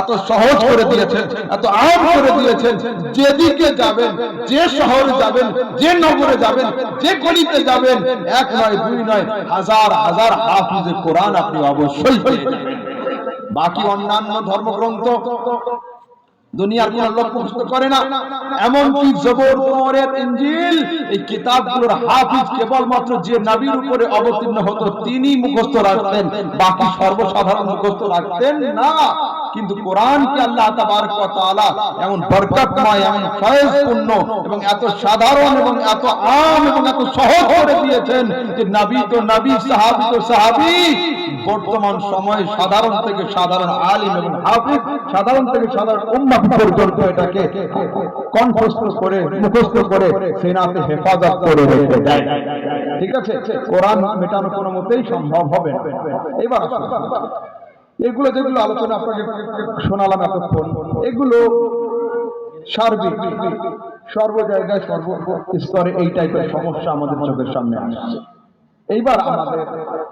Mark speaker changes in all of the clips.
Speaker 1: এত সহজ করে দিয়েছেন, এত আম করে দিয়েছেন, যেদিকে যাবেন, যে শহরে যাবেন, যে নগরে যাবেন, যে গলিতে যাবেন, এক নয়, দুই নয়, হাজার হাজার হাফিজে কোরআন আপনি অবশ্যই বাকি অন্যান্য ধর্মগ্রন্থ দুনিয়ার কোন লোক মুখস্থ করে না। এমনকি জবর তওরাত ইনজিল এই কিতাবগুলোর হাফিজ কেবলমাত্র যে নবীর উপরে অবতীর্ণ হতো তিনি মুখস্থ রাখতেন, বাকি সর্বসাধারণ মুখস্থ রাখতেন না। কিন্তু কোরআনকে আল্লাহ তাবারক এমন বরকতময়, এমন ফয়েজপূর্ণ এবং এত সাধারণ এবং এত আম এবং এত সহজ করে দিয়েছেন যে নবী তো নবী, সাহাবী তো সাহাবী। বর্তমান সময়ে সাধারণ থেকে সাধারণ আলিম এবং হাফিজ, সাধারণ থেকে সাধারণ পর্যন্ত এটাকে কণ্ঠস্থ করে, মুখস্থ করে সেনাতে হেফাজত করে রেখে দেয়। ঠিক আছে? কোরআন মেটানো কোনো মতেই সম্ভব হবে এবার। এগুলো যেগুলো আলোচনা আপনাকে শোনালাম এতক্ষণ, এগুলো সার্বিক, সর্ব জায়গায় সর্ব স্তরে এই টাইপের সমস্যা আমাদের চোখের সামনে আসছে। এইবার আমাদের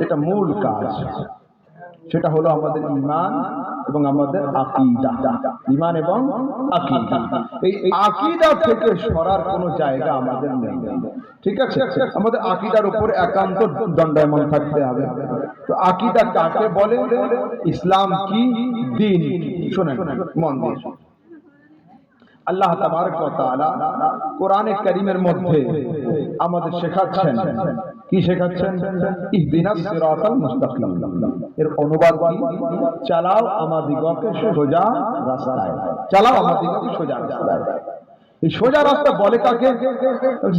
Speaker 1: এটা মূল কাজ সেটা হলো আমাদের ইমান এবং আমাদের আকিদা। ইমান এবং আকিদা। এই আকিদা থেকে সরার কোনো জায়গা আমাদের নেই। ঠিক আছে? আমাদের আকিদার উপর একান্ত দণ্ডায়মন থাকতে হবে। তো আকিদা কাকে বলে? ইসলাম কি? দিন? শোনেন, মন দিয়ে। আল্লাহ কোরআনে কারীমের মধ্যে আমাদের শেখাচ্ছেন। কি শেখাচ্ছেন? এর অনুবাদ চালাও আমাদিগকে সোজা রাস্তায়। চালাও আমাদিগকে সোজা রাস্তায়। এই সোজা রাস্তা বলে কাকে?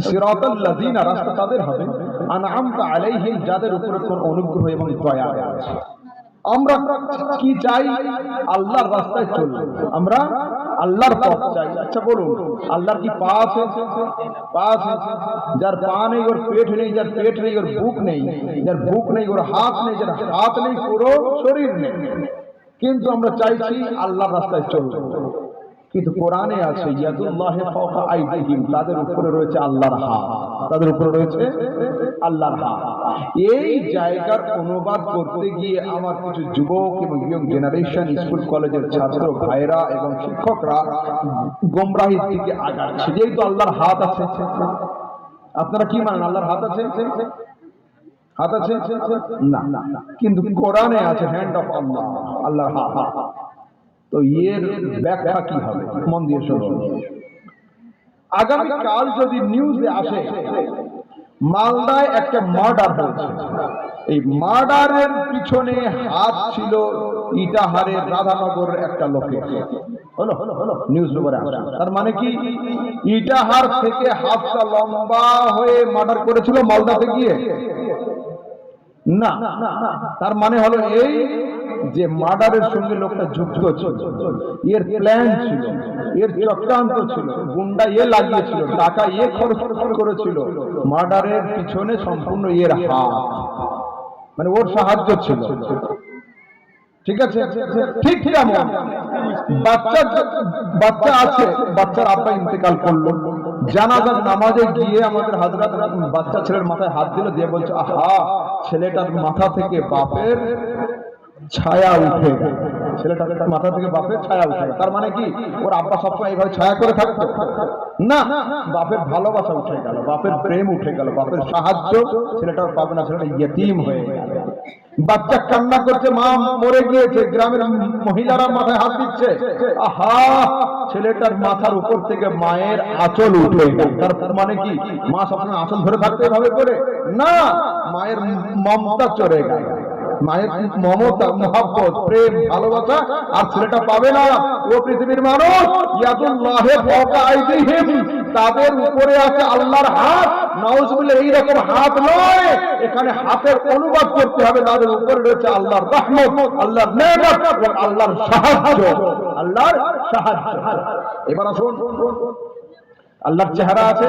Speaker 1: সিরাতাল লাযিনা, রাস্তা তাদের হবে। আনআমতা আলাইহিম, যাদের উপরে তোর অনুগ্রহ এবং দয়া আছে। আমরা কি চাই? আল্লাহর রাস্তায় চলবো আমরা আল্লাহর পথ চাই। আচ্ছা বলুন, আল্লাহর কি পা আছে? পা আছে। যার পা নেই, ওর পেট নেই, যার পেট নেই, ওর বুক নেই, যার বুক নেই, ওর হাত নেই, যার হাত নেই, পুরো শরীর নেই। কিন্তু আমরা চাইছি আল্লাহর রাস্তায় চলবো কিন্তু কোরআনে আছে, ইয়াদুল্লাহি ফাওকা আইদিহিম, তাদের উপরে রয়েছে আল্লাহর হাত। তাদের উপরে রয়েছে আল্লাহর হাত। এই জায়গার অনুবাদ করতে গিয়ে আমার কিছু যুবক এবং ইয়ং জেনারেশন স্কুল কলেজের ছাত্র ভাইরা এবং শিক্ষকরা গোমরাহির দিকে আগাচ্ছে। যেহেতু আল্লাহর হাত আছে, আপনারা কি মানেন, আল্লাহর হাত আছে? হাত আছে? না। কিন্তু কোরআনে আছে হ্যান্ড অফ আল্লাহ আল্লাহর হাত। তো এর ব্যাখ্যা কি হবে? মন দিয়ে শুনুন। আগামী কাল যদি নিউজে আসে মালদায় একটা মার্ডার হয়েছে। এই মার্ডারের পিছনে হাত ছিল ইটাহারের রাধানগর একটা লোকের। হলো হলো হলো নিউজ পেপারে তার মানে কি? ইটাহার থেকে হাতটা লম্বা হয়ে মার্ডার করেছিল মালদাতে গিয়ে। না, তার মানে হলো এই যে মার্ডারের সঙ্গে লোকটা যুক্ত ছিল, এর প্ল্যান ছিল, এর চক্রান্ত ছিল, গুন্ডা এ লাগিয়েছিল, টাকা এ খরচ করেছিল মার্ডারের পিছনে সম্পূর্ণ এর হাত মানে ওর সাহায্য ছিল। ঠিক আছে? ঠিক তেমন। বাচ্চা বাচ্চা আছে, বাচ্চার আব্বা ইন্তেকাল করল। জানাজার নামাজে গিয়ে আমাদের হাজরাত বাচ্চা ছেলের মাথায় হাত দিল, দিয়ে বলছে, আহা ছেলেটার মাথা থেকে বাপের ছায়া উঠে ছেলেটা তার মাথা থেকে বাপের ছায়া উঠে তার মানে কি? ওর আব্বা সবসময় এইভাবে ছায়া করে থাকতো? না, বাপের ভালোবাসা উঠে গেল, বাপের প্রেম উঠে গেল, বাপের সাহায্য ছেলেটার পাবে না, ছেলেটা ইয়েতিম হয়ে গেল। বাচ্চা কান্না করছে, মা মরে গিয়েছে, গ্রামের মহিলারা মাথায় হাত দিচ্ছে। আহা, ছেলেটার মাথার উপর থেকে মায়ের আঁচল উঠে তার মানে কি? মা সবসময় আঁচল ধরে থাকতে এভাবে করে? না, মায়ের মমতা চড়ে গেল। মায়ের মমতা, মহাব্বত, প্রেম, ভালোবাসা আর ছেলেটা পাবে না। ও পৃথিবীর মানুষ। ইয়াদুল্লাহে ফাওকা আইদিহিম। তাদের উপরে আছে আল্লাহর হাত। নাউজুবিল্লাহ এই রকম হাত নয়। এখানে হাতের অনুবাদ করতে হবে তাদের উপরে রয়েছে আল্লাহর রহমত, আল্লাহর মেহনত এবং আল্লাহর সাহায্য। আল্লাহর সাহায্য। এবার আসুন। আল্লাহর চেহারা আছে।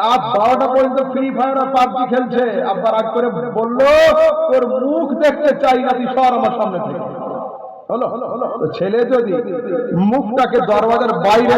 Speaker 1: রাত বারোটা পর্যন্ত ফ্রি ফায়ার আর পাবজি খেলছে। আব্বা রাগ করে বলল, তোর মুখ দেখতে চাই না, তুই সর আমার সামনে থেকে। হলো। ছেলে যদি মুখটাকে দরওয়াজার বাইরে